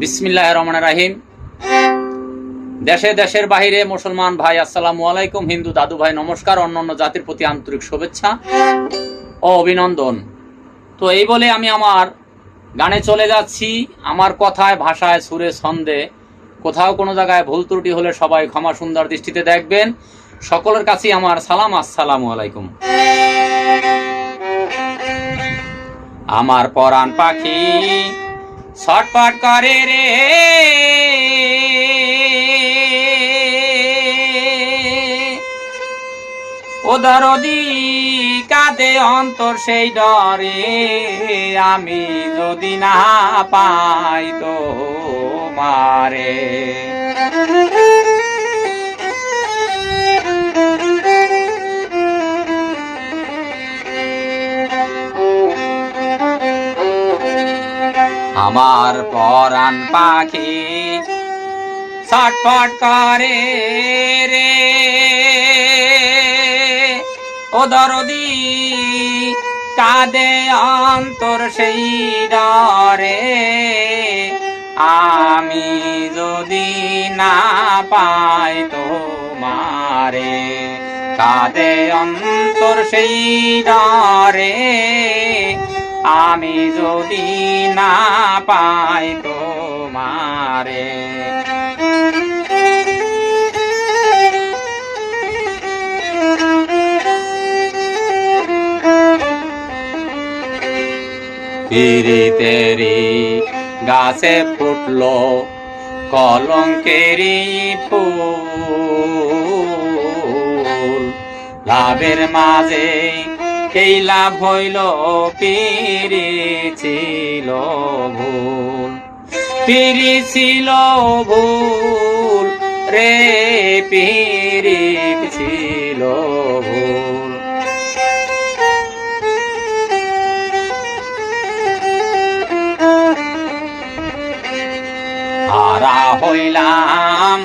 বিসমিল্লাহ রহমান রাহিম। দেশে দেশের বাহিরে মুসলমান ভাই, আসসালামু আলাইকুম। হিন্দু দাদু ভাই, নমস্কার। অন্যান্য জাতির প্রতি আন্তরিক শুভেচ্ছা ও অভিনন্দন। তো এই বলে আমি আমার গানে চলে যাচ্ছি। আমার কথায়, ভাষায়, সুরে, ছন্দে কোথাও কোনো জায়গায় ভুল ত্রুটি হলে সবাই ক্ষমা সুন্দর দৃষ্টিতে দেখবেন। সকলের কাছেই আমার সালাম। আসসালামু আলাইকুম। আমার পরাণ পাখি ছটপট করে রে। ও দরদি, কাঁদে অন্তর সেই ডরে। আমি যদি না পাই তো মারে আমার পরাণ পাখি। ছটফট করে রে। ও দরদি, কাঁদে অন্তর সেই ডরে। আমি যদি না পাই তো মারে কাঁদে অন্তর সেই ডরে। আমি যদি না পাই তো মারে পিরিতেরি গাছে ফুটলো কলঙ্কেরি ফুল। লাভের মাঝে এই লাভ হইল পিরি ছিল ভুল। পিরি ছিল ভুল রে পিরি ছিল ভুল। হারা হইলাম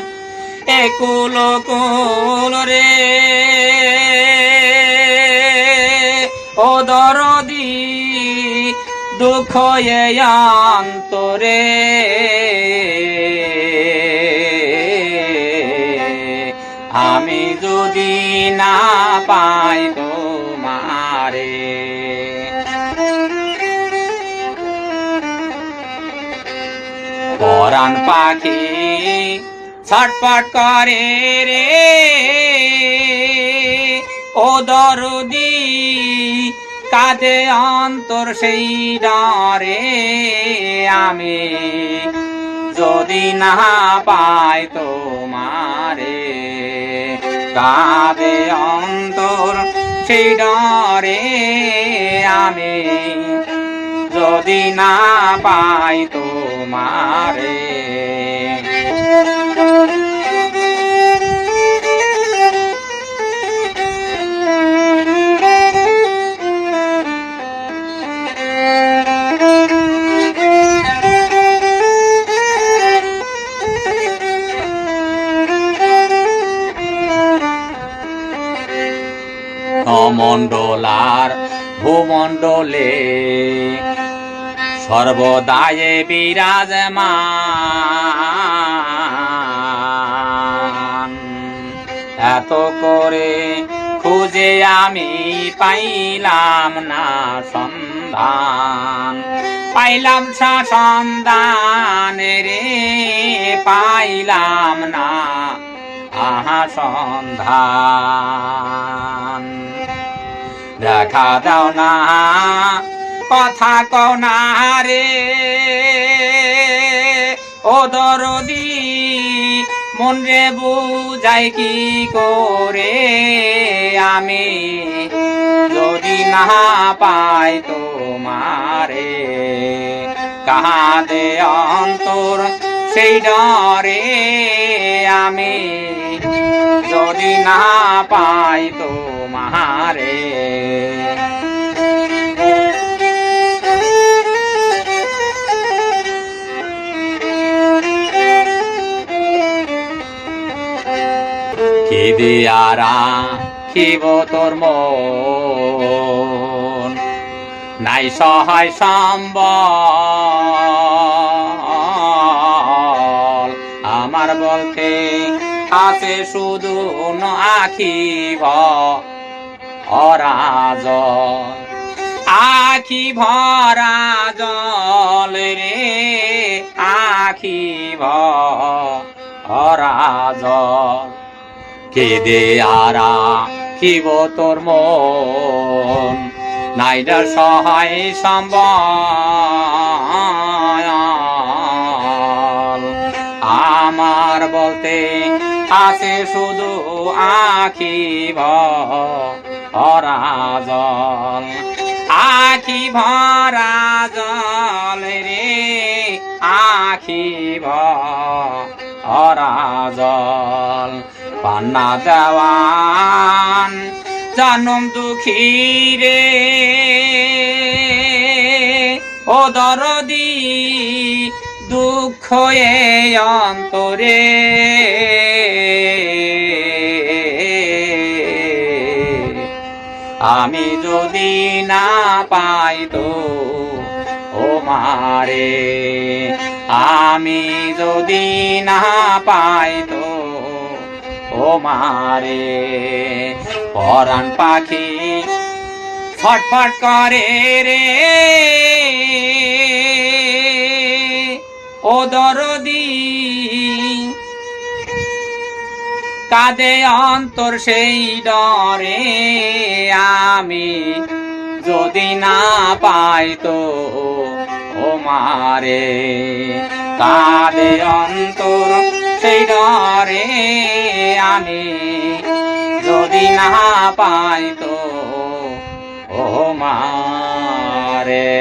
একুল কুল রে ও দরদি, দুঃখ এ অন্তরে। আমি যদি না পাই তোমারে। পরাণ পাখি ছটপট করে রে। ও দরদি কাঁদে অন্তর সেই ডরে আমি। যদি না পাই তোমারে কাঁদে অন্তর সেই ডরে আমি। যদি না পাই তোমারে ভূমণ্ডলে। সর্বদায়ে বিরাজমান। এত করে খুঁজে আমি পাইলাম না সন্ধান। পাইলাম সন্ধান রে, পাইলাম না আহা সন্ধান। দেখা দাও না, কথা কও না রে। ও দরদি মন রে বুঝাই কি করে আমি? যদি না পাই তোমারে কাহাদে অন্তর সেই ডরে আমি। যদি না পাই তোমারে কি দিয়ারা খিব তোর মন? নাই সহায় সম্বল আমার বলতে আছে শুধু আখি ভরাজ আখি ভরা জল রে, আখি ভরা জল কেদে আরা কিব তোর মন, নাইডার সহায় সম্বল। আছে শুধু আখি ভরা জল আখি ভরা জল রে, আখি ভরা জল পান্না দেওয়ান জনম দুঃখী রে, ও দরদি দুঃখ এ অন্তরে। আমি যদি না পাই তো, ও মারে আমি যদি না পাই তো, ও মারে পরাণ পাখি ফটফট করে রে। ও দরদি, কাঁদে অন্তর সেই ডরে আমি। যদি না পাই তো, ও মারে কাঁদে অন্তর সেই ডরে আমি। যদি না পাই তো, ও মারে